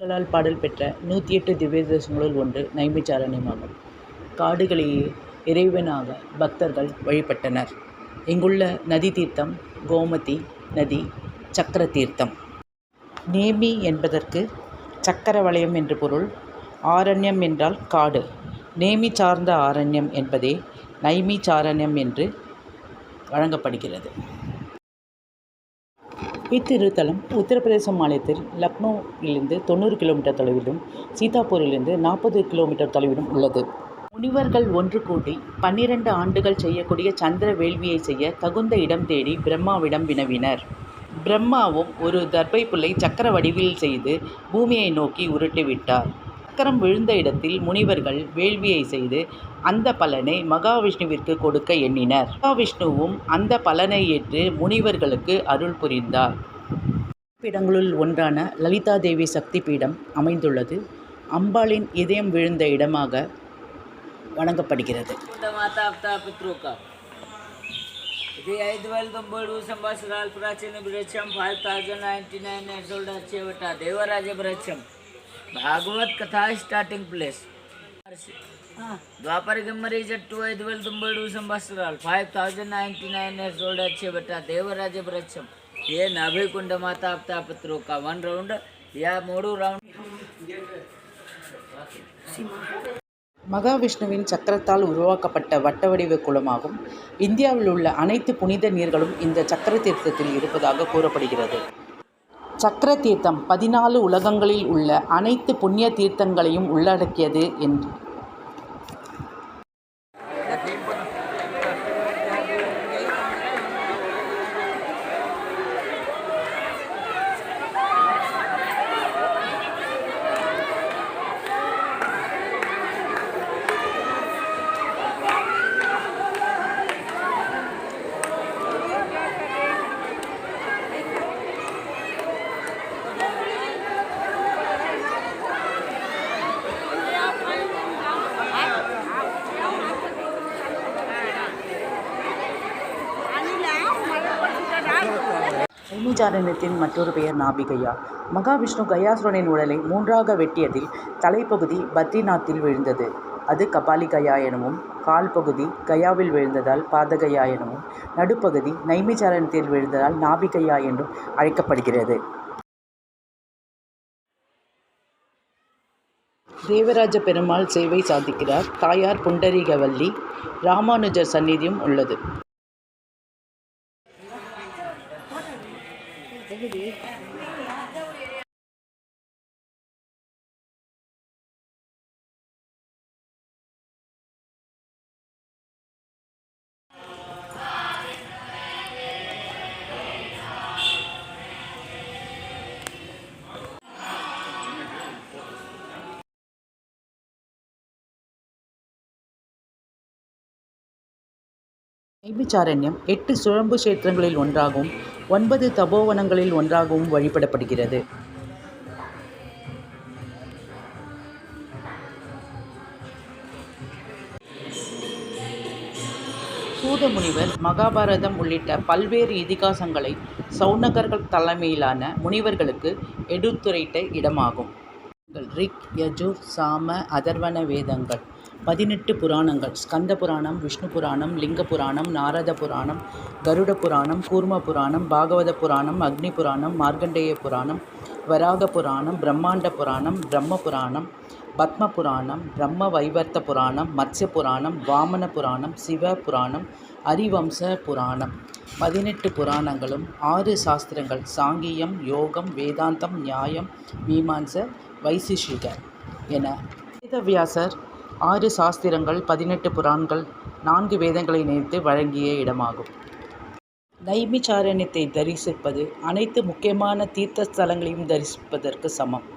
களால் பாடல் பெற்ற நூற்றி எட்டு திவ்ய தேசங்களுள் ஒன்று நைமிச்சாரண்யமாகும் காடுகளையே இறைவனாக பக்தர்கள் வழிபட்டனர். இங்குள்ள நதி தீர்த்தம் கோமதி நதி சக்கர தீர்த்தம். நேமி என்பதற்கு சக்கர வளையம் என்று பொருள். ஆரண்யம் என்றால் காடு. நேமி சார்ந்த ஆரண்யம் என்பதே நைமி சாரண்யம் என்று வழங்கப்படுகிறது. இத்திருத்தலம் உத்தரப்பிரதேச மாநிலத்தில் லக்னோவிலிருந்து தொண்ணூறு கிலோமீட்டர் தொலைவிலும் சீதாப்பூரிலிருந்து நாற்பது கிலோமீட்டர் தொலைவிலும் உள்ளது. முனிவர்கள் ஒன்று கூடி பன்னிரண்டு ஆண்டுகள் செய்யக்கூடிய சந்திர வேள்வியை செய்ய தகுந்த இடம் தேடி பிரம்மாவிடம் வினவினர். பிரம்மாவும் ஒரு தர்பை புல்லை சக்கர வடிவில் செய்து பூமியை நோக்கி உருட்டிவிட்டார். சக்கரம் விழுந்த இடத்தில் முனிவர்கள் வேள்வியை செய்து அந்த பலனை மகாவிஷ்ணுவிற்கு கொடுக்க எண்ணினர். மகாவிஷ்ணுவும் அந்த பலனை ஏற்று முனிவர்களுக்கு அருள் புரிந்தார். பீடங்களுள் ஒன்றான லலிதா தேவி சக்தி பீடம் அமைந்துள்ளது. அம்பாளின் இதயம் விழுந்த இடமாக வணங்கப்படுகிறது. The Aid welcome board who பிராச்சீன பிரச்சம் five thousand ninety nine old Archivata, Devaraja Bracham. Bhagavat katha starting place ದ್ವಾಪರ ಮರೀಸ್ ಅಟ್ ಐದು వేల తొంభై ఏడు సంవత్సరాలు five thousand ninety nine years old అచ్చే బట్ట దేవరాజ వృక్షం ఏ నభికుండ మాతా తాపత్ర ఒక వన్ రౌండ్ యా మూడు రౌండ్ மகாவிஷ்ணுவின் சக்கரத்தால் உருவாக்கப்பட்ட வட்ட வடிவ குளமாகும் இந்தியாவில் உள்ள அனைத்து புனித நீர்களும் இந்த சக்கர தீர்த்தத்தில் இருப்பதாக கூறப்படுகிறது சக்கர தீர்த்தம் பதினாலு உலகங்களில் உள்ள அனைத்து புண்ணிய தீர்த்தங்களையும் உள்ளடக்கியது என்று. நைமிச்சாரண்யத்தின் மற்றொரு பெயர் நாபிகையா. மகாவிஷ்ணு கயாசுரனின் உடலை மூன்றாக வெட்டியதில் தலைப்பகுதி பத்ரிநாத்தில் விழுந்தது. அது கபாலி கயா எனவும் கால் பகுதி கயாவில் விழுந்ததால் பாதகயா எனவும் நடுப்பகுதி நைமிச்சாரணத்தில் விழுந்ததால் நாபிகையா என்றும் அழைக்கப்படுகிறது. தேவராஜ பெருமாள் சேவை சாதிக்கிறார். தாயார் புண்டரீகவல்லி ராமானுஜர் சந்நிதியும் உள்ளது. நைமிச்சாரண்யம் எட்டு சுழம்பு கஷேத்திரங்களில் ஒன்றாகும். ஒன்பது தபோவனங்களில் ஒன்றாகவும் வழிபடப்படுகிறது. சூதமுனிவர் மகாபாரதம் உள்ளிட்ட பல்வேறு இதிகாசங்களை சௌனகர்கள் தலைமையிலான முனிவர்களுக்கு எடுத்துரைத்த இடமாகும். ரிக் யஜுர் சாம அதர்வன வேதங்கள். பதினெட்டு புராணங்கள். ஸ்கந்த புராணம் விஷ்ணு புராணம் லிங்க புராணம் நாரத புராணம் கருட புராணம் கூர்ம புராணம் பாகவத புராணம் அக்னி புராணம் மார்க்கண்டேய புராணம் வராக புராணம் பிரம்மாண்ட புராணம் பிரம்ம புராணம் பத்ம புராணம் பிரம்ம வைவர்த்த புராணம் மத்ய புராணம் வாமன புராணம் சிவ புராணம் ஹரிவம்ச புராணம். பதினெட்டு புராணங்களும் ஆறு சாஸ்திரங்கள். சாங்கியம் யோகம் வேதாந்தம் நியாயம் மீமாம்ச வைசிஷிக என. வேதவியாசர் ஆறு சாஸ்திரங்கள் பதினெட்டு புராண்கள் நான்கு வேதங்களை நினைத்து வழங்கிய இடமாகும். நைமிச்சாரண்யத்தை தரிசிப்பது அனைத்து முக்கியமான தீர்த்த ஸ்தலங்களையும் தரிசிப்பதற்கு சமம்.